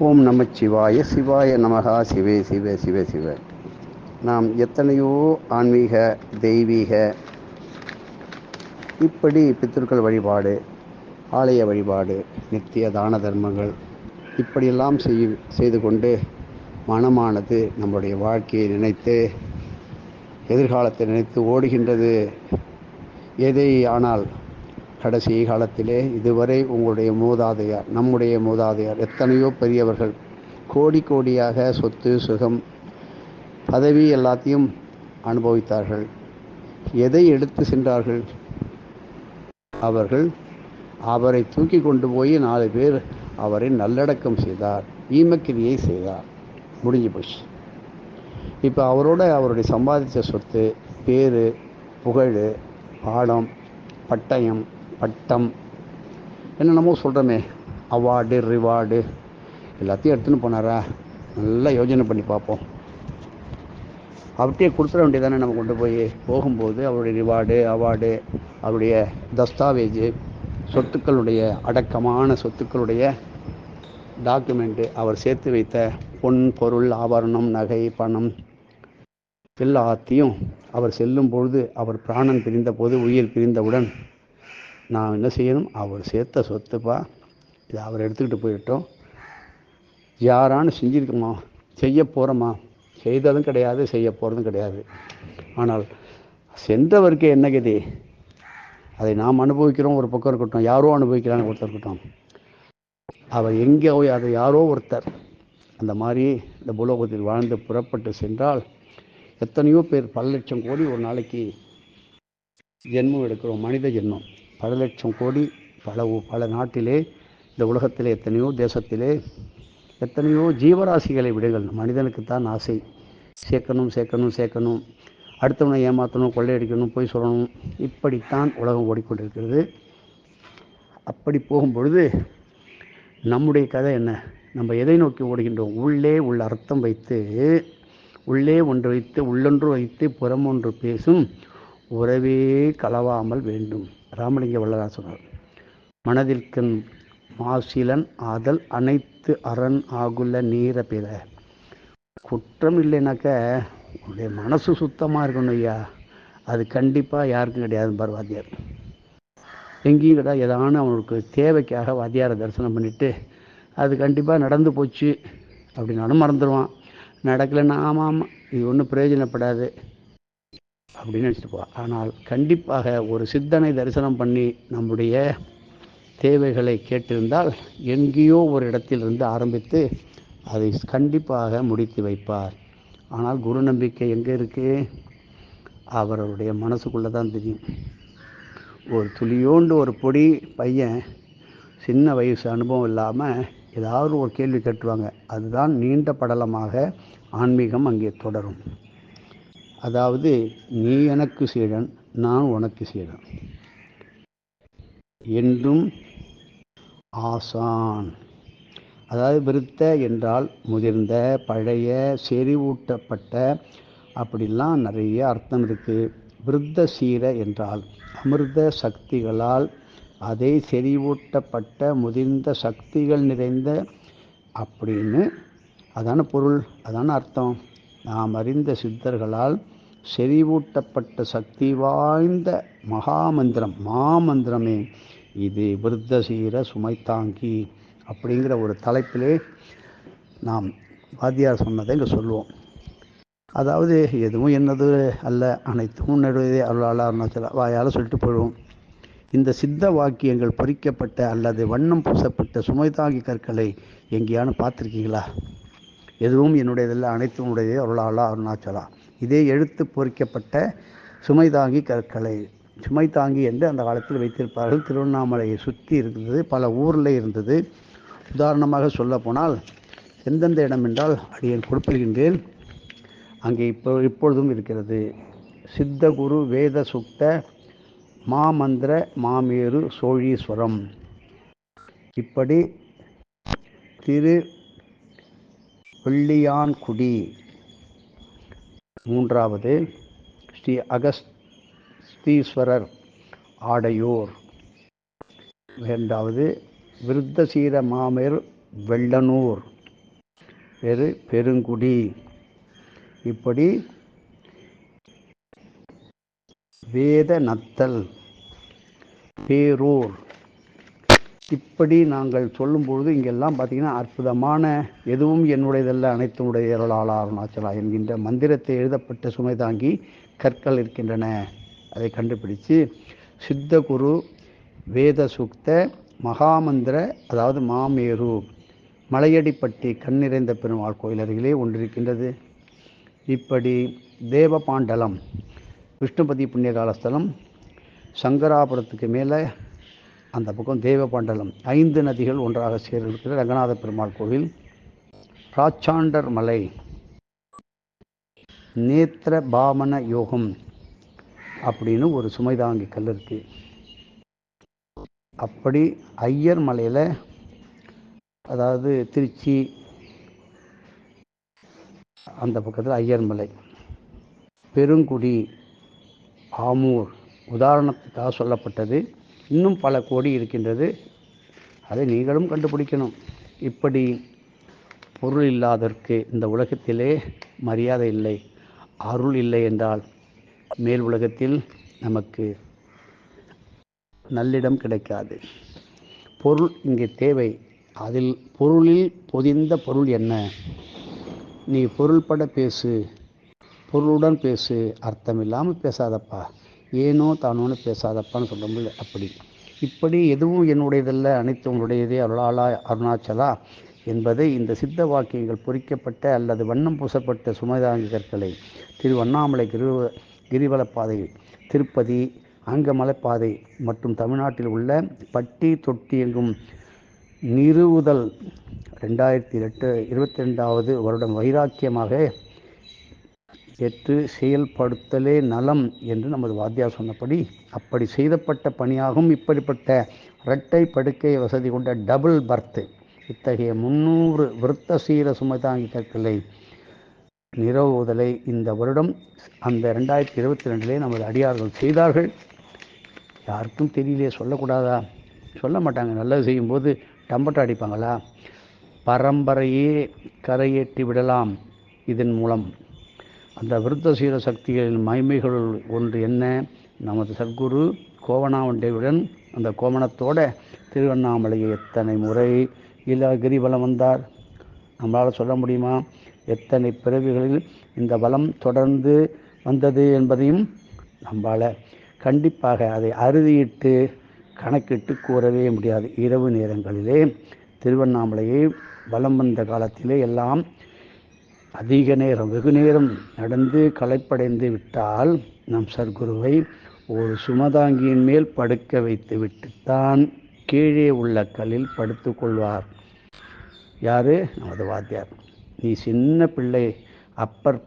ஓம் நமச்சிவாய சிவாய நமகா சிவே சிவ சிவ சிவ. நாம் எத்தனையோ ஆன்மீக தெய்வீக இப்படி பித்திருக்கள் வழிபாடு ஆலய வழிபாடு நித்திய தான தர்மங்கள் இப்படியெல்லாம் செய் செய்து கொண்டு மனமானது நம்முடைய வாழ்க்கையை நினைத்து எதிர்காலத்தை நினைத்து ஓடுகின்றது. எதை ஆனால் கடைசி காலத்திலே இதுவரை உங்களுடைய மூதாதையார் நம்முடைய மூதாதையார் எத்தனையோ பெரியவர்கள் கோடி கோடியாக சொத்து சுகம் பதவி எல்லாத்தையும் அனுபவித்தார்கள். எதை எடுத்து சென்றார்கள்? அவர்கள் அவரை தூக்கி கொண்டு போய் நாலு பேர் அவரை நல்லடக்கம் செய்தார் ஈமக்கிரியை செய்தார். முடிஞ்சு போச்சு. இப்போ அவரோட அவருடைய சம்பாதித்த சொத்து பேர் புகழ் பாடம் பட்டயம் பட்டம். என்னென்னமோ சொல்கிறோமே அவார்டு ரிவார்டு எல்லாத்தையும் எடுத்துன்னு போனாரா? நல்லா யோஜனை பண்ணி பார்ப்போம். அவர்கிட்டயே கொடுத்துட வேண்டியதானே நம்ம கொண்டு போய். போகும்போது அவருடைய ரிவார்டு அவார்டு அவருடைய தஸ்தாவேஜு சொத்துக்களுடைய அடக்கமான சொத்துக்களுடைய டாக்குமெண்ட்டு அவர் சேர்த்து வைத்த பொன் பொருள் ஆபரணம் நகை பணம் எல்லாத்தையும் அவர் செல்லும் பொழுது அவர் பிராணன் பிரிந்த போது உயிர் பிரிந்தவுடன் நான் என்ன செய்யணும்? அவர் சேர்த்த சொத்துப்பா. இதை அவர் எடுத்துக்கிட்டு போயிட்டோம். யாரான்னு செஞ்சிருக்கோமா? செய்ய போகிறோமா செய்ததும் கிடையாது செய்ய போகிறதும் கிடையாது. ஆனால் சென்றவருக்கு என்ன கதி? அதை நாம் அனுபவிக்கிறோம் ஒரு பக்கம் இருக்கட்டும். யாரோ அனுபவிக்கிறாங்க ஒருத்தர் இருக்கட்டும். அவர் எங்கே போய் அதை யாரோ ஒருத்தர் அந்த மாதிரி இந்த புலோகத்தில் வாழ்ந்து புறப்பட்டு சென்றால் எத்தனையோ பேர் பல லட்சம் கோடி ஒரு நாளைக்கு ஜென்மம் எடுக்கிறோம் மனித ஜென்மம். பல லட்சம் கோடி பல பல நாட்டிலே இந்த உலகத்திலே எத்தனையோ தேசத்திலே எத்தனையோ ஜீவராசிகளை விடுங்கள். மனிதனுக்கு தான் ஆசை. சேர்க்கணும் சேர்க்கணும் சேர்க்கணும். அடுத்தவனை ஏமாற்றணும் கொள்ளையடிக்கணும் போய் சொல்லணும். இப்படித்தான் உலகம் ஓடிக்கொண்டிருக்கிறது. அப்படி போகும்பொழுது நம்முடைய கதை என்ன? நம்ம எதை நோக்கி ஓடுகின்றோம்? உள்ளே உள்ள அர்த்தம் வைத்து உள்ளே ஒன்று வைத்து உள்ளொன்று வைத்து புறமொன்று பேசும் உறவே கலவாமல் வேண்டும். ராமலிங்க வல்லரா சொன்னார். மனதிற்கண் மாசிலன் ஆதல் அனைத்து அரண் ஆகுள்ள நீர பிற. குற்றம் இல்லைனாக்க உன்னுடைய மனசு சுத்தமாக இருக்கணும் ஐயா. அது கண்டிப்பாக யாருக்கும் கிடையாது பார் வாத்தியார் எங்கேயும் கிடையாது ஏதான அவனுக்கு தேவைக்காக வாத்தியாரை தரிசனம் பண்ணிவிட்டு அது கண்டிப்பாக நடந்து போச்சு. அப்படின்னாலும் மறந்துடுவான் நடக்கலைன்னா ஆமாம் ஆமாம் இது ஒன்றும் பிரயோஜனப்படாது. அப்படின்னு நினச்சிட்டு போ ஆனால் கண்டிப்பாக ஒரு சித்தனை தரிசனம் பண்ணி நம்முடைய தேவைகளை கேட்டிருந்தால் எங்கேயோ ஒரு இடத்திலிருந்து ஆரம்பித்து அதை கண்டிப்பாக முடித்து வைப்பார். ஆனால் குரு நம்பிக்கை எங்கே இருக்குது அவருடைய மனசுக்குள்ளே தான் தெரியும். ஒரு துளியோண்டு ஒரு பொடி பையன் சின்ன வயசு அனுபவம் இல்லாமல் ஏதாவது ஒரு கேள்வி கேட்டுருவாங்க. அதுதான் நீண்ட படலமாக ஆன்மீகம் அங்கே தொடரும். அதாவது நீ எனக்கு சீடன் நான் உனக்கு சீடன். என்றும் ஆசான். அதாவது விருத்த என்றால் முதிர்ந்த பழைய செறிவூட்டப்பட்ட அப்படிலாம் நிறைய அர்த்தம் இருக்குது விருத்த சீர என்றால் அமிர்த சக்திகளால் அதை செறிவூட்டப்பட்ட முதிர்ந்த சக்திகள் நிறைந்த அப்படின்னு அதான பொருள் அதான அர்த்தம். நாம் அறிந்த சித்தர்களால் செறிவூட்டப்பட்ட சக்தி வாய்ந்த மகாமந்திரம் மாமந்திரமே. இது விருத்தசீர சுமைத்தாங்கி அப்படிங்கிற ஒரு தலைப்பிலே நாம் வாத்தியார் சொன்னதை இங்கே சொல்லுவோம். அதாவது எதுவும் என்னது அல்ல அனைத்தும் நடுவதே அருளாளா அருணாச்சல வாயால் சொல்லிட்டு போயிடுவோம். இந்த சித்த வாக்கியங்கள் பொறிக்கப்பட்ட அல்லது வண்ணம் பூசப்பட்ட சுமைதாங்கி கற்களை எங்கேயானு பார்த்துருக்கீங்களா? எதுவும் என்னுடையதில்லை அனைத்தும் உடையதே அருளாளா அருணாச்சலா. இதே எழுத்து பொறிக்கப்பட்ட சுமைதாங்கி கற்களை சுமைதாங்கி என்று அந்த காலத்தில் வைத்திருப்பார்கள். திருவண்ணாமலையை சுற்றி இருந்தது பல ஊரில் இருந்தது. உதாரணமாக சொல்ல போனால் எந்தெந்த இடம் என்றால் அடியேன் கொடுப்பல்கின்றேன் அங்கே இப்போ இப்பொழுதும் இருக்கிறது. சித்தகுரு வேத சுக்த மாமந்திர மாமேரு சோழீஸ்வரம். இப்படி திரு வெள்ளியான்குடி மூன்றாவது ஸ்ரீ அகஸ்தீஸ்வரர் ஆடையூர். இரண்டாவது விருத்தசீர மாமேர் வெள்ளனூர். பெரு பெருங்குடி. இப்படி வேத நத்தல் பேரூர். இப்படி நாங்கள் சொல்லும்பொழுது இங்கெல்லாம் பார்த்தீங்கன்னா அற்புதமான எதுவும் என்னுடையதல்ல அனைத்தும் உடைய அருளாளா அருணாச்சலா என்கின்ற மந்திரத்தை எழுதப்பட்ட சுமை தாங்கி கற்கள் இருக்கின்றன. அதை கண்டுபிடிச்சு சித்த குரு வேத சுக்த மகாமந்திர அதாவது மாமேரு மலையடிப்பட்டி கண்ணிறைந்த பெருமாள் கோயில் அருகிலே ஒன்றிருக்கின்றது. இப்படி தேவபாண்டலம் விஷ்ணுபதி புண்ணியகாலஸ்தலம் சங்கராபுரத்துக்கு மேலே அந்த பக்கம் தேவபாண்டலம் ஐந்து நதிகள் ஒன்றாக சேர்ந்திருக்கிற ரங்கநாத பெருமாள் கோவில் ராச்சாண்டர் மலை நேத்திர பாமன யோகம் அப்படின்னு ஒரு சுமைதாங்கி கல் இருக்கு. அப்படி ஐயர் மலையில் அதாவது திருச்சி அந்த பக்கத்தில் ஐயர் மலை பெருங்குடி ஆமூர் உதாரணத்துக்காக சொல்லப்பட்டது. இன்னும் பல கோடி இருக்கின்றது. அதை நீங்களும் கண்டுபிடிக்கணும். இப்படி பொருள் இல்லாதற்கு இந்த உலகத்திலே மரியாதை இல்லை. அருள் இல்லை என்றால் மேல் உலகத்தில் நமக்கு நல்லிடம் கிடைக்காது. பொருள் இங்கே தேவை. அதில் பொருளில் பொதிந்த பொருள் என்ன? நீ பொருள்பட பேசு. பொருளுடன் பேசு. அர்த்தம் இல்லாமல் பேசாதப்பா. ஏனோ தானோன்னு பேசாதப்பான்னு சொல்ல முடியல. அப்படி. இப்படி எதுவும் என்னுடையதல்ல அனைத்து உங்களுடையதே அருளாளா அருணாச்சலா என்பதை இந்த சித்த வாக்கியங்கள் பொறிக்கப்பட்ட அல்லது வண்ணம் பூசப்பட்ட சுமதாங்கி கற்களை திரு அண்ணாமலை கிரு கிரிவலப்பாதை திருப்பதி அங்கமலைப்பாதை மற்றும் தமிழ்நாட்டில் உள்ள பட்டி தொட்டி எங்கும் நிறுவுதல் ரெண்டாயிரத்தி எட்டு இருபத்தி ரெண்டாவது வருடம் வைராக்கியமாக ஏற்று செயல்படுத்தலே நலம் என்று நமது வாத்தியார் சொன்னபடி அப்படி செய்தப்பட்ட பணியாகும் இப்படிப்பட்ட இரட்டை படுக்கை வசதி கொண்ட டபுள் பர்த்து இத்தகைய முன்னூறு விருத்தசீல சுமதாங்கி கற்களை நிறவுதலை இந்த வருடம் அந்த ரெண்டாயிரத்தி இருபத்தி ரெண்டிலே நமது அடியார்கள் செய்தார்கள். யாருக்கும் தெரியலையே சொல்லக்கூடாதா? சொல்ல மாட்டாங்க. நல்லது செய்யும்போது டம்பட்டை அடிப்பாங்களா? பரம்பரையே கரையேற்றி விடலாம் இதன் மூலம். அந்த விருத்தசீல சக்திகளின் மகிமைகளுள் ஒன்று என்ன? நமது சத்குரு கோவணாவண்டையுடன் அந்த கோவணத்தோட திருவண்ணாமலையை எத்தனை முறை இல்லை கிரிவலம் வந்தார்? நம்மளால் சொல்ல முடியுமா? எத்தனை பிறவிகளில் இந்த வளம் தொடர்ந்து வந்தது என்பதையும் நம்மளால் கண்டிப்பாக அதை அறுதியிட்டு கணக்கிட்டு கூறவே முடியாது. இரவு நேரங்களிலே திருவண்ணாமலையை வலம் வந்த காலத்திலே எல்லாம் அதிக நேரம் வெகு நேரம் நடந்து களைப்படைந்து விட்டால் நம் சர்க்குருவை ஒரு சுமதாங்கியின் மேல் படுக்க வைத்து விட்டுத்தான் கீழே உள்ள கல்லில் படுத்து கொள்வார். யாரு? நமது வாத்தியார். நீ சின்ன பிள்ளை அப்பர்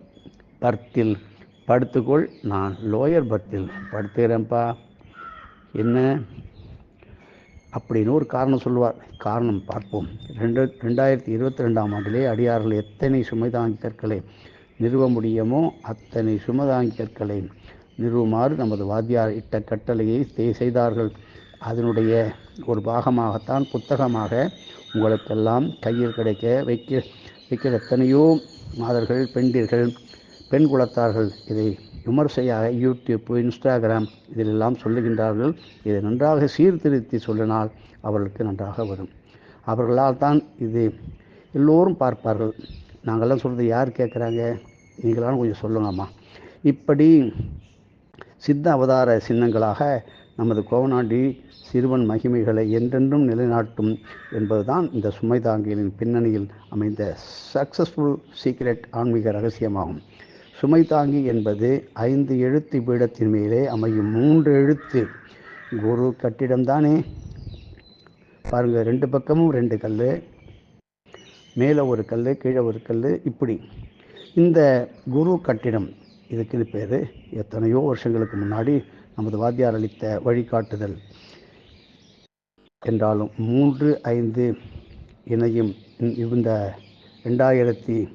பர்த்தில் படுத்துக்கொள் நான் லோயர் பர்த்தில் படுத்துகிறேன்ப்பா என்ன? அப்படின்னு ஒரு காரணம் சொல்லுவார். காரணம் பார்ப்போம். ரெண்டு ரெண்டாயிரத்தி இருபத்தி ரெண்டாம் ஆண்டிலே அடியார்கள் எத்தனை சுமைதாங்கி கற்களை நிறுவ முடியுமோ அத்தனை சுமதாங்கி கற்களை நிறுவுமாறு நமது வாத்தியார் இட்ட கட்டளையை தே- செய்தார்கள். அதனுடைய ஒரு பாகமாகத்தான் புத்தகமாக உங்களுக்கெல்லாம் கையில் கிடைக்க வைக்க வைக்கிற எத்தனையோ மாதர்கள் பெண்டீர்கள் பெண் குலத்தார்கள் இதை விமர்சையாக யூடியூப் இன்ஸ்டாகிராம் இதிலெல்லாம் சொல்லுகின்றார்கள். இதை நன்றாக சீர்திருத்தி சொல்லினால் அவர்களுக்கு நன்றாக வரும். அவர்களால் தான் இது எல்லோரும் பார்ப்பார்கள். நாங்கள்லாம் சொல்கிறது யார் கேட்குறாங்க? நீங்களாம் கொஞ்சம் சொல்லுங்கம்மா. இப்படி சித்த அவதார சின்னங்களாக நமது கோவநாடி சிறுவன் மகிமைகளை என்றென்றும் நிலைநாட்டும் என்பதுதான் இந்த சுமை தாங்கியலின் பின்னணியில் அமைந்த சக்சஸ்ஃபுல் சீக்ரெட் ஆன்மீக ரகசியமாகும். சுமை தாங்கி என்பது ஐந்து எழுத்து பீடத்தின் மேலே அமையும். மூன்று எழுத்து. குரு கட்டிடம் தானே? பாருங்கள் ரெண்டு பக்கமும் ரெண்டு கல் மேலே ஒரு கல் கீழே ஒரு கல் இப்படி. இந்த குரு கட்டிடம் இதுக்குன்னு பேர். எத்தனையோ வருஷங்களுக்கு முன்னாடி நமது வாத்தியார் அளித்த வழிகாட்டுதல். என்றாலும் மூன்று ஐந்து இணையும் இந்த ரெண்டாயிரத்தி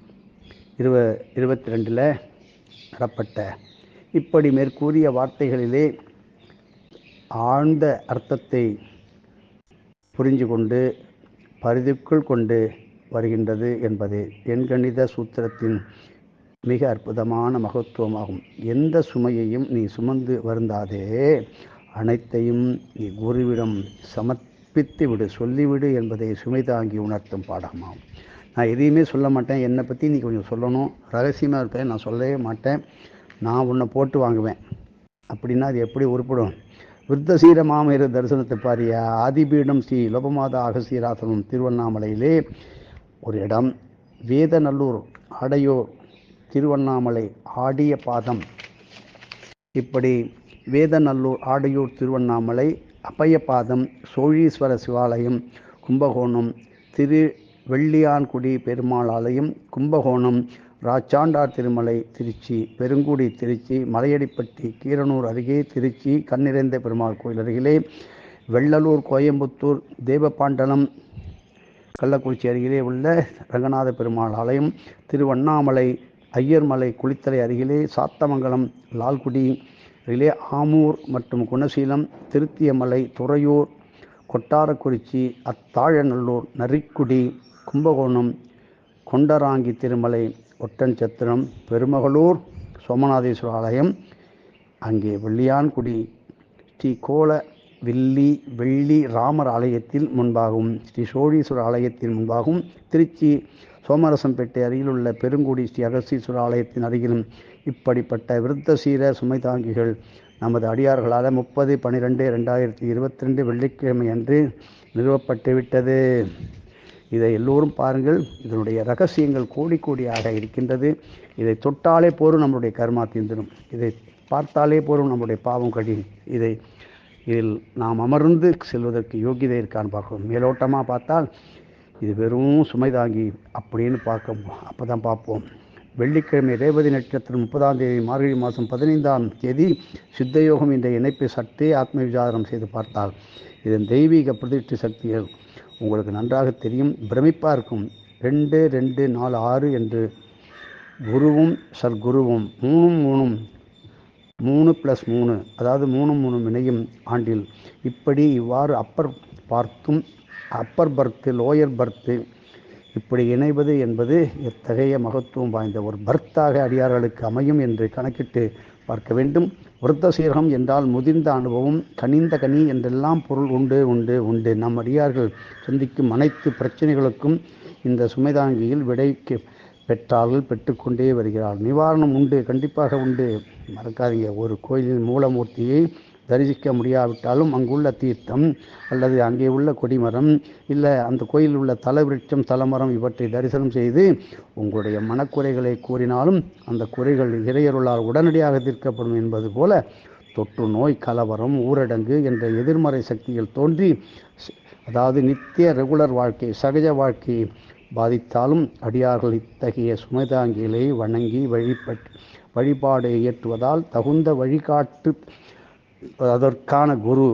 இருவ இருபத்தி ரெண்டில் நடப்பட்ட இப்படி மேற்கூறிய வார்த்தைகளிலே ஆழ்ந்த அர்த்தத்தை புரிஞ்சு கொண்டு பரிதிக்குள் கொண்டு வருகின்றது என்பது. எண்கணித சூத்திரத்தின் மிக அற்புதமான மகத்துவமாகும். எந்த சுமையையும் நீ சுமந்து வருந்தாதே. அனைத்தையும் நீ குருவிடம் சமர்ப்பித்து விடு சொல்லிவிடு என்பதை சுமை தாங்கி உணர்த்தும் பாடமாகும் நான் எதையுமே சொல்ல மாட்டேன். என்னை பற்றி நீ கொஞ்சம் சொல்லணும். ரகசியமாக இருப்பேன். நான் சொல்லவே மாட்டேன். நான் உன்னை போட்டு வாங்குவேன். அப்படின்னா அது எப்படி உருப்படும்? விருத்தசீர மாமையர் தரிசனத்தை பாரிய? ஆதிபீடம் ஸ்ரீ லோபமாதா அகசீராசனம் திருவண்ணாமலையிலே ஒரு இடம். வேதநல்லூர் ஆடையோர் திருவண்ணாமலை ஆடிய பாதம். இப்படி வேதநல்லூர் ஆடையூர் திருவண்ணாமலை அபயபாதம் சோழீஸ்வர சிவாலயம் கும்பகோணம் திரு வெள்ளியான்குடி பெருமாள் ஆலயம் கும்பகோணம் ராச்சாண்டார் திருமலை திருச்சி பெருங்குடி திருச்சி மலையடிப்பட்டி கீரனூர் அருகே திருச்சி கண்ணிறைந்த பெருமாள் கோயில் அருகிலே வெள்ளலூர் கோயம்புத்தூர் தேவபாண்டலம் கள்ளக்குறிச்சி அருகிலே உள்ள ரங்கநாத பெருமாள் ஆலயம் திருவண்ணாமலை ஐயர்மலை குளித்தலை அருகிலே சாத்தமங்கலம் லால்குடி அருகிலே ஆமூர் மற்றும் குணசீலம் திருத்தியமலை துறையூர் கொட்டாரக்குறிச்சி அத்தாழநல்லூர் நரிக்குடி கும்பகோணம் கொண்டராங்கி திருமலை ஒட்டன்சத்திரம் பெருமகளூர் சோமநாதேஸ்வர ஆலயம் அங்கே வெள்ளியான்குடி ஸ்ரீ கோல வெள்ளி வெள்ளி ராமர் ஆலயத்தில் முன்பாகவும் ஸ்ரீ சோழீஸ்வர ஆலயத்தின் முன்பாகவும் திருச்சி சோமரசம்பேட்டை அருகிலுள்ள பெருங்குடி ஸ்ரீ அகஸ்தீஸ்வர ஆலயத்தின் அருகிலும் இப்படிப்பட்ட விருத்தசீர சுமை தாங்கிகள் நமது அடியார்களால் முப்பது பன்னிரெண்டு ரெண்டாயிரத்தி இருபத்தி ரெண்டு வெள்ளிக்கிழமை அன்று நிறுவப்பட்டுவிட்டது. இதை எல்லோரும் பாருங்கள். இதனுடைய ரகசியங்கள் கோடி கோடியாக இருக்கின்றது. இதை தொட்டாலே போரும் நம்முடைய கர்மா தீர்ந்திடும் இதை பார்த்தாலே போரும் நம்முடைய பாவம் கடியும் இதை இதில் நாம் அமர்ந்து செல்வதற்கு யோகிதை இருக்கான்னு பார்க்கணும் மேலோட்டமாக பார்த்தால் இது வெறும் சுமை தாங்கி அப்படின்னு பார்க்க அப்போ தான் பார்ப்போம். வெள்ளிக்கிழமை ரேவதி நட்சத்திரம் முப்பதாம் தேதி மார்கழி மாதம் பதினைந்தாம் தேதி சித்தயோகம் என்ற இணைப்பை சற்றே ஆத்ம விசாரம் செய்து பார்த்தால் இதன் தெய்வீக பிரதிஷ்டி சக்திகள் உங்களுக்கு நன்றாக தெரியும். பிரமிப்பாக இருக்கும். ரெண்டு ரெண்டு நாலு ஆறு என்று குருவும் சர்க்குருவும் மூணும் மூணும் மூணு ப்ளஸ் மூணு அதாவது மூணு மூணு இணையும் ஆண்டில். இப்படி இவ்வாறு அப்பர் பார்த்தும் அப்பர் பர்த்து லோயர் பர்த்து இப்படி இணைவது என்பது எத்தகைய மகத்துவம் வாய்ந்த ஒரு பர்த்தாக அடியார்களுக்கு அமையும் என்று கணக்கிட்டு பார்க்க வேண்டும். விருத்த சீரகம் என்றால் முதிர்ந்த அனுபவம் கனிந்த கனி என்றெல்லாம் பொருள் உண்டு உண்டு உண்டு. நம் அடியார்கள் சந்திக்கும் அனைத்து பிரச்சனைகளுக்கும் இந்த சுமைதாங்கியில் விடைக்கு பெற்றார்கள் பெற்றுக்கொண்டே வருகிறார் நிவாரணம் உண்டு கண்டிப்பாக உண்டு. மறக்காதீங்க. ஒரு கோயிலின் மூலமூர்த்தியை தரிசிக்க முடியாவிட்டாலும் அங்குள்ள தீர்த்தம் அல்லது அங்கே உள்ள கொடிமரம் இல்லை அந்த கோயிலில் உள்ள தலவிருட்சம் தலமரம் இவற்றை தரிசனம் செய்து உங்களுடைய மனக்குறைகளை கூறினாலும் அந்த குறைகள் இறையருளால் உடனடியாக தீர்க்கப்படும் என்பது போல தொற்று நோய் கலவரம் ஊரடங்கு என்ற எதிர்மறை சக்திகள் தோன்றி அதாவது நித்திய ரெகுலர் வாழ்க்கை சகஜ வாழ்க்கை பாதித்தாலும் அடியார்கள் இத்தகைய சுமைதாங்கிகளை வணங்கி வழிபட் வழிபாடு இயற்றுவதால் தகுந்த வழிகாட்டு அதற்கான குரு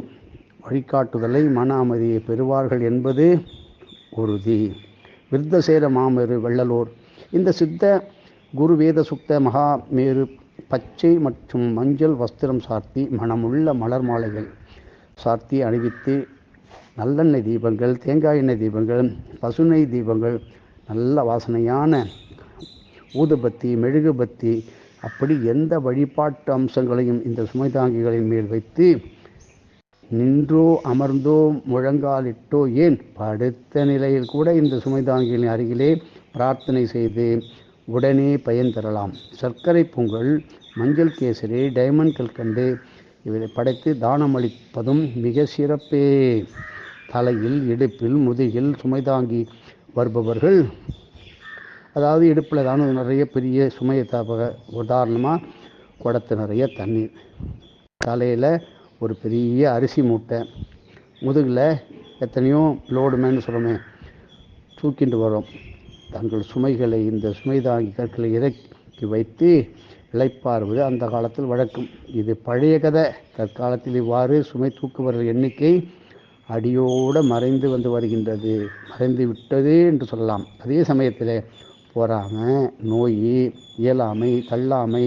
வழிகாட்டுதலை மன அமைதியை பெறுவார்கள் என்பது உறுதி. விருத்தசேர மாமேரு வெள்ளலூர். இந்த சித்த குரு வேத சுத்த மகாமேரு பச்சை மற்றும் மஞ்சள் வஸ்திரம் சார்த்தி மனமுள்ள மலர் மாலைகள் சார்த்தி அணிவித்து நல்லெண்ணெய் தீபங்கள் தேங்காய் எண்ணெய் தீபங்கள் பசுநெய் தீபங்கள் நல்ல வாசனையான ஊதுபத்தி மெழுகுபத்தி அப்படி எந்த வழிபாட்டு அம்சங்களையும் இந்த சுமைதாங்கிகளின் மேல் வைத்து நின்றோ அமர்ந்தோ முழங்காலிட்டோ ஏன்? படுத்த நிலையில் கூட இந்த சுமைதாங்கியின் அருகிலே பிரார்த்தனை செய்து உடனே பயன் தரலாம். சர்க்கரை பொங்கல் மஞ்சள் கேசரி டைமண்ட் கல்கண்டு இவரை படைத்து தானம் அளிப்பதும் மிக சிறப்பே. தலையில் இடுப்பில் முதுகில் சுமைதாங்கி வருபவர்கள் அதாவது இடுப்பில் தான் நிறைய பெரிய சுமையை தாப்பக உதாரணமாக குடத்து நிறைய தண்ணீர் தலையில் ஒரு பெரிய அரிசி மூட்டை முதுகில் எத்தனையோ லோடுமேன்னு சொல்கிறோமே தூக்கிட்டு வரோம். தங்கள் சுமைகளை இந்த சுமை தாங்கி கற்களை இறக்கி வைத்து இழைப்பார்வது அந்த காலத்தில் வழக்கம். இது பழைய கதை. தற்காலத்தில் இவ்வாறு சுமை தூக்குபவர்கள் எண்ணிக்கை அடியோடு மறைந்து வந்து வருகின்றது. மறைந்து விட்டது என்று சொல்லலாம். அதே சமயத்தில் பொறாமை நோய் இயலாமை தள்ளாமை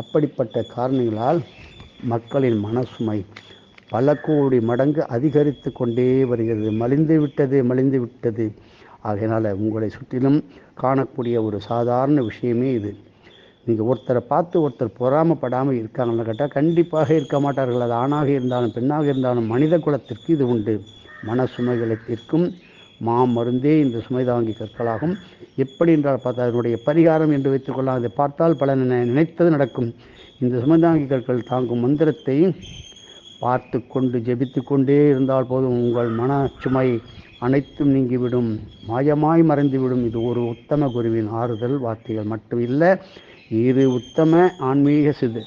அப்படிப்பட்ட காரணங்களால் மக்களின் மனசுமை பல கோடி மடங்கு அதிகரித்து கொண்டே வருகிறது. மலிந்து விட்டது மலிந்து விட்டது. ஆகையினால் உங்களை சுற்றிலும் காணக்கூடிய ஒரு சாதாரண விஷயமே இது. நீங்கள் ஒருத்தரை பார்த்து ஒருத்தர் பொறாமப்படாமல் இருக்காங்கன்னு கேட்டால் கண்டிப்பாக இருக்க மாட்டார்கள். அது ஆணாக இருந்தாலும் பெண்ணாக இருந்தாலும் மனித குலத்திற்கு இது உண்டு. மன சுமைகளை தீர்க்கும் மாமருந்தே இந்த சுமைதாங்கி கற்களாகும். எப்படி என்றால் பார்த்தா அதனுடைய பரிகாரம் என்று வைத்துக்கொள்ளலாம். அதை பார்த்தால் பல நினைத்தது நடக்கும். இந்த சுமைதாங்கி கற்கள் தாங்கும் மந்திரத்தை பார்த்து கொண்டு ஜெபித்து கொண்டே இருந்தால் போதும். உங்கள் மன சுமை அனைத்தும் நீங்கிவிடும். மாயமாய் மறைந்துவிடும். இது ஒரு உத்தம குருவின் ஆறுதல். வார்த்தைகள் மட்டும் இல்லை இரு உத்தம ஆன்மீக சிது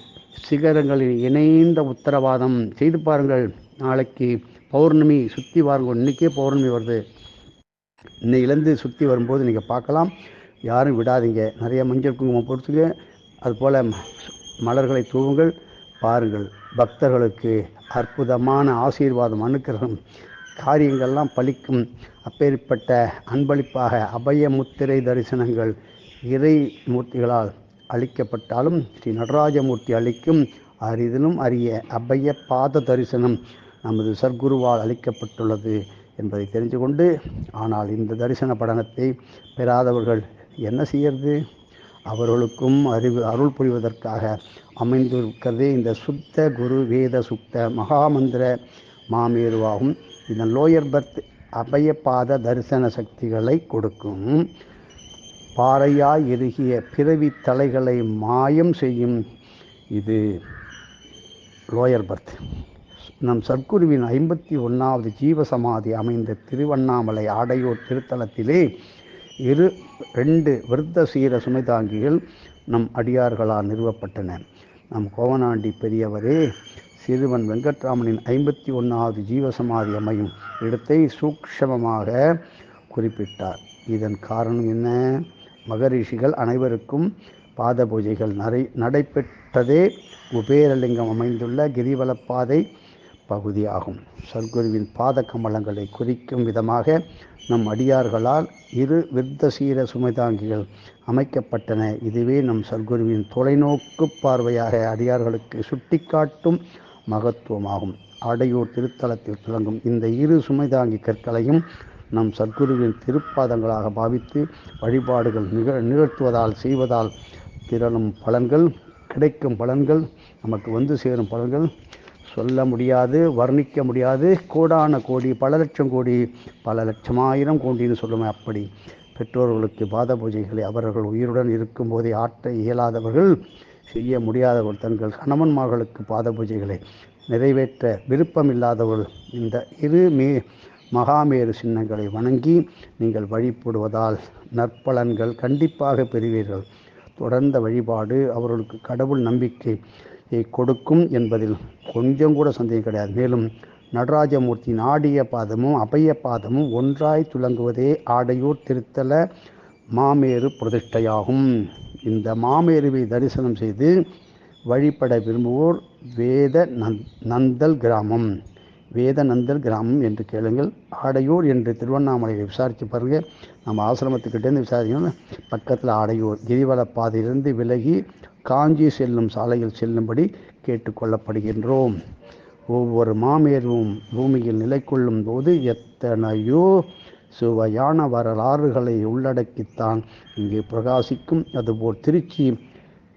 சிகரங்களில் இணைந்த உத்தரவாதம். செய்து பாருங்கள். நாளைக்கு பௌர்ணமி சுற்றி பாருங்கள். இன்றைக்கே பௌர்ணமி வருது. இன்னையிலேருந்து சுற்றி வரும்போது நீங்கள் பார்க்கலாம். யாரும் விடாதீங்க. நிறைய மஞ்சள் குங்குமம் பொறுத்துங்க அதுபோல் மலர்களை தூவுங்கள். பாருங்கள். பக்தர்களுக்கு அற்புதமான ஆசீர்வாதம் அனுக்கிரகம். காரியங்கள்லாம் பலிக்கும். அப்பேற்பட்ட அன்பளிப்பாக அபய முத்திரை தரிசனங்கள் இறை மூர்த்திகளால் அளிக்கப்பட்டாலும் ஸ்ரீ நடராஜமூர்த்தி அளிக்கும் அரிதிலும் அரிய அபய பாத தரிசனம் நமது சர்க்குருவால் அளிக்கப்பட்டுள்ளது. என்பதை தெரிந்து கொண்டு ஆனால் இந்த தரிசன படனத்தை பெறாதவர்கள் என்ன செய்யறது? அவர்களுக்கும் அறிவு அருள் புரிவதற்காக அமைந்திருக்கிறது இந்த சுத்த குரு வேத சுத்த மகாமந்திர மாமேருவாகும். இதன் லோயர் பர்த் அபயபாத தரிசன சக்திகளை கொடுக்கும். பாறையாய் எருகிய பிறவி தலைகளை மாயம் செய்யும். இது லோயர் பர்த். நம் சர்க்குருவின் ஐம்பத்தி ஒன்றாவது ஜீவசமாதி அமைந்த திருவண்ணாமலை ஆடையூர் திருத்தலத்திலே இரு ரெண்டு விருத்த சீர சுமைதாங்கிகள் நம் அடியார்களால் நிறுவப்பட்டன. நம் கோவனாண்டி பெரியவரே சிறுவன் வெங்கட்ராமனின் ஐம்பத்தி ஒன்றாவது ஜீவசமாதி அமையும் இடத்தை சூக்ஷமமாக குறிப்பிட்டார். இதன் காரணம் என்ன? மகரிஷிகள் அனைவருக்கும் பாத பூஜைகள் நடை நடைபெற்றதே குபேரலிங்கம் அமைந்துள்ள கிரிவலப்பாதை பகுதியாகும். சர்க்குருவின் பாத கமலங்களை குறிக்கும் விதமாக நம் அடியார்களால் இரு விருத்தசீர சுமைதாங்கிகள் அமைக்கப்பட்டன. இதுவே நம் சர்க்குருவின் தொலைநோக்கு பார்வையாக அடியார்களுக்கு சுட்டிக்காட்டும் மகத்துவமாகும். ஆடையூர் திருத்தலத்தில் துலங்கும் இந்த இரு சுமைதாங்கி கற்களையும் நம் சத்குருவின் திருப்பாதங்களாக பாவித்து வழிபாடுகள் நிக நிகழ்த்துவதால் செய்வதால் திரளும் பலன்கள் கிடைக்கும் பலன்கள் நமக்கு வந்து சேரும் பலன்கள் சொல்ல முடியாது வர்ணிக்க முடியாது. கோடான கோடி பல லட்சம் கோடி பல லட்சம் ஆயிரம் கோடின்னு சொல்லுவேன் அப்படி. பெற்றோர்களுக்கு பாத பூஜைகளை அவர்கள் உயிருடன் இருக்கும்போதே ஆற்ற இயலாதவர்கள் செய்ய முடியாதவர்கள் தங்கள் கணவன்மார்களுக்கு பாத பூஜைகளை நிறைவேற்ற விருப்பமில்லாதவர்கள் இந்த இரு மே மகாமேரு சின்னங்களை வணங்கி நீங்கள் வழிபடுவதால் நற்பலன்கள் கண்டிப்பாக பெறுவீர்கள். தொடர்ந்த வழிபாடு அவர்களுக்கு கடவுள் நம்பிக்கை. கொடுக்கும் என்பதில் கொஞ்சம் கூட சந்தேகம் கிடையாது. மேலும் நடராஜமூர்த்தியின் ஆடிய பாதமும் அபய பாதமும் ஒன்றாய் துலங்குவதே ஆடையூர் திருத்தல மாமேரு பிரதிஷ்டையாகும். இந்த மாமேருவை தரிசனம் செய்து வழிபட விரும்புவோர் வேத நந் நந்தல் கிராமம். வேத நந்தல் கிராமம் என்று கேளுங்கள். ஆடையூர் என்று திருவண்ணாமலையை விசாரித்து பாருங்கள் நம்ம ஆசிரமத்துக்கிட்டேருந்து விசாரிக்கணும் பக்கத்தில் ஆடையூர் கிரிவல பாதையிலிருந்து விலகி காஞ்சி செல்லும் சாலையில் செல்லும்படி கேட்டுக்கொள்ளப்படுகின்றோம். ஒவ்வொரு மாமேரும் பூமியில் நிலை கொள்ளும் போது எத்தனையோ சுவையான வரலாறுகளை உள்ளடக்கித்தான் இங்கே பிரகாசிக்கும். அதுபோல் திருச்சி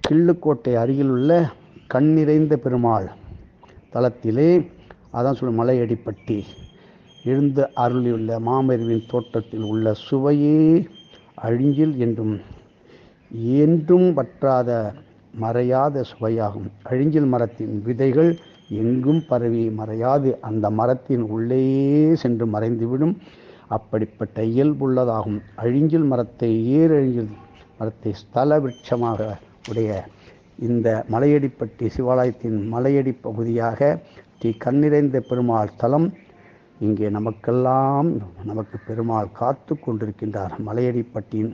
கிள்ளுக்கோட்டை அருகிலுள்ள கண்ணிறைந்த பெருமாள் தலத்திலே அதான் சொல்லும் மலையடிப்பட்டி எழுந்து அருளியுள்ள மாமருவின் தோட்டத்தில் உள்ள சுவையே அழிஞ்சில் என்றும் என்றும் வற்றாத மறையாத சுவையாகும். அழிஞ்சில் மரத்தின் விதைகள் எங்கும் பரவி மறையாது. அந்த மரத்தின் உள்ளே சென்று மறைந்துவிடும். அப்படிப்பட்ட இயல்புள்ளதாகும் அழிஞ்சில் மரத்தை ஏரழிஞ்சில் மரத்தை ஸ்தல விருட்சமாக உடைய இந்த மலையடிப்பட்டி சிவாலயத்தின் மலையடி பகுதியாக ஸ்ரீ கண்ணிறைந்த பெருமாள் தலம் இங்கே நமக்கெல்லாம் நமக்கு பெருமாள் காத்து கொண்டிருக்கின்றார். மலையடிப்பட்டியின்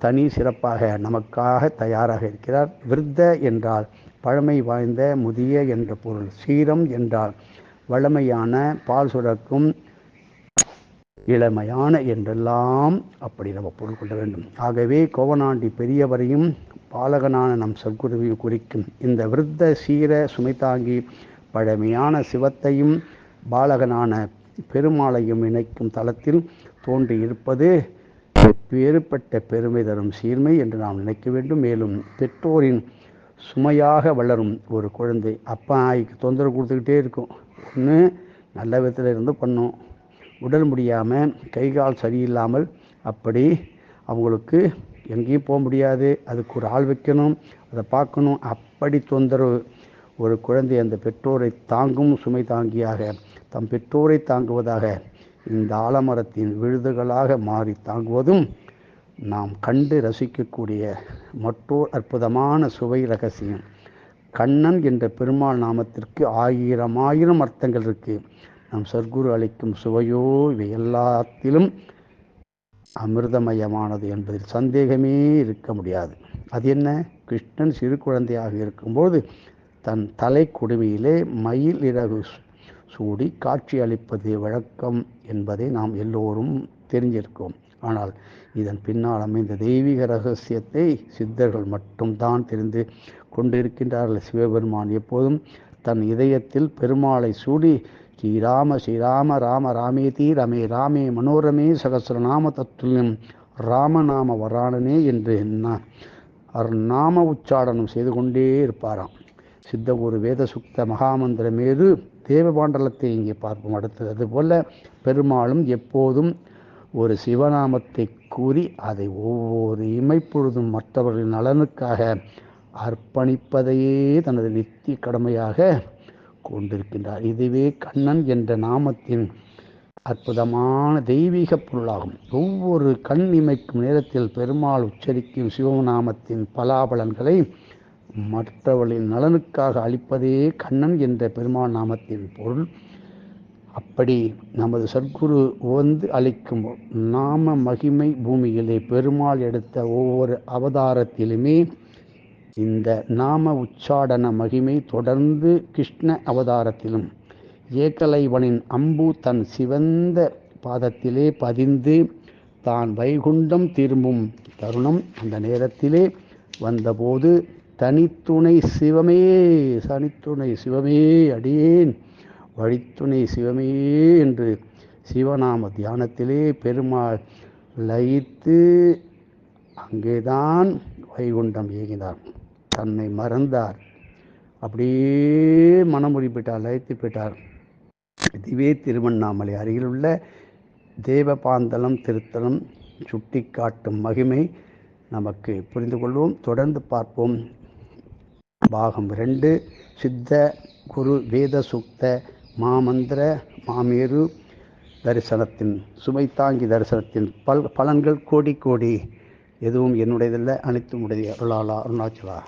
தனி சிறப்பாக நமக்காக தயாராக இருக்கிறார். விருத்த என்றால் பழமை வாய்ந்த முதிய என்ற பொருள் சீரம் என்றால் வளமையான பால் சுரக்கும் இளமையான என்றெல்லாம் அப்படி நம்ம பொருள் கொள்ள வேண்டும். ஆகவே கோவனாண்டி பெரியவரையும் பாலகனான நம் சத்குருவையும் குறிக்கும் இந்த விருத்த சீர சுமைதாங்கி பழமையான சிவத்தையும் பாலகனான பெருமாளையும் இணைக்கும் தளத்தில் தோன்றியிருப்பது வேறுபட்ட பெருமை தரும் சீர்மை என்று நாம் நினைக்க வேண்டும். மேலும் பெற்றோரின் சுமையாக வளரும் ஒரு குழந்தை அப்பா ஆய்க்கு தொந்தரவு கொடுத்துக்கிட்டே இருக்கும். ஒன்று நல்ல விதத்தில் இருந்து பண்ணும். உடல் முடியாமல் கை கால் சரியில்லாமல் அப்படி அவங்களுக்கு எங்கேயும் போக முடியாது. அதுக்கு ஒரு ஆள் வைக்கணும் அதை பார்க்கணும். அப்படி தொந்தரவு ஒரு குழந்தை அந்த பெற்றோரை தாங்கும் சுமை தாங்கியாக தம் பெற்றோரை தாங்குவதாக இந்த ஆலமரத்தின் விழுதுகளாக மாறி தாங்குவதும் நாம் கண்டு ரசிக்கக்கூடிய மற்றோர் அற்புதமான சுவை ரகசியம். கண்ணன் என்ற பெருமாள் நாமத்திற்கு ஆயிரம் ஆயிரம் அர்த்தங்கள் இருக்கு. நம் சர்க்குரு அளிக்கும் சுவையோ இவை எல்லாத்திலும் அமிர்தமயமானது என்பதில் சந்தேகமே இருக்க முடியாது. அது என்ன? கிருஷ்ணன் சிறு குழந்தையாக இருக்கும்போது தன் தலை குடுமையிலே மயில் இறகு சூடி காட்சி அளிப்பது வழக்கம் என்பதை நாம் எல்லோரும் தெரிஞ்சிருக்கோம். ஆனால் இதன் பின்னால் அமைந்த தெய்வீக ரகசியத்தை சித்தர்கள் மட்டும்தான் தெரிந்து கொண்டிருக்கின்றார்கள். சிவபெருமான் எப்போதும் தன் இதயத்தில் பெருமாளை சூடி ஸ்ரீராம ஸ்ரீராம ராம ராமேதி ரமே ராமே மனோரமே சகசிரநாம தத்துல்யம் ராமநாம வராணனே என்று நாம உச்சாடனம் செய்து கொண்டே இருப்பாராம். சித்த ஒரு வேத சுக்த மகாமந்திரமேது தேவபாண்டலத்தை இங்கே பார்ப்போம். அடுத்தது அதுபோல் பெருமாளும் எப்போதும் ஒரு சிவநாமத்தை கூறி அதை ஒவ்வொரு இமைப்பொழுதும் மற்றவர்களின் நலனுக்காக அர்ப்பணிப்பதையே தனது நித்திய கடமையாக கொண்டிருக்கின்றார். இதுவே கண்ணன் என்ற நாமத்தின் அற்புதமான தெய்வீக பொருளாகும். ஒவ்வொரு கண் இமைக்கும் நேரத்தில் பெருமாள் உச்சரிக்கும் சிவநாமத்தின் பலாபலன்களை மற்றவர்களின் நலனுக்காக அளிப்பதே கண்ணன் என்ற பெருமாள் நாமத்தின் பொருள். அப்படி நமது சர்க்குரு வந்து அளிக்கும் நாம மகிமை பூமியிலே பெருமாள் எடுத்த ஒவ்வொரு அவதாரத்திலுமே இந்த நாம உச்சாடன மகிமை தொடர்ந்து கிருஷ்ண அவதாரத்திலும் ஏகலைவனின் அம்பு தன் சிவந்த பாதத்திலே பதிந்து தான் வைகுண்டம் திரும்பும் தருணம் அந்த நேரத்திலே வந்தபோது தனித்துணை சிவமே தனித்துணை சிவமே அடியேன். வழித்துணை சிவமே என்று சிவநாம தியானத்திலே பெருமாள் லயித்து அங்கேதான் வைகுண்டம் இயங்கினார். தன்னை மறந்தார். அப்படியே மனமொழி போயிட்டார் லயித்து போயிட்டார். இதுவே திருவண்ணாமலை அருகிலுள்ள தேவபாந்தலம் திருத்தலம் சுட்டி காட்டும் மகிமை நமக்கு புரிந்து கொள்வோம். தொடர்ந்து பார்ப்போம். பாகம் ரெண்டு சித்த குரு வேத சுக்த மாமந்திர மாமேரு தரிசனத்தின் சுமை தாங்கி தரிசனத்தின் பல் பலன்கள் கோடி கோடி. எதுவும் என்னுடையதில்லை அனைத்தும் உடைய அருளாளா அருணாச்சலா.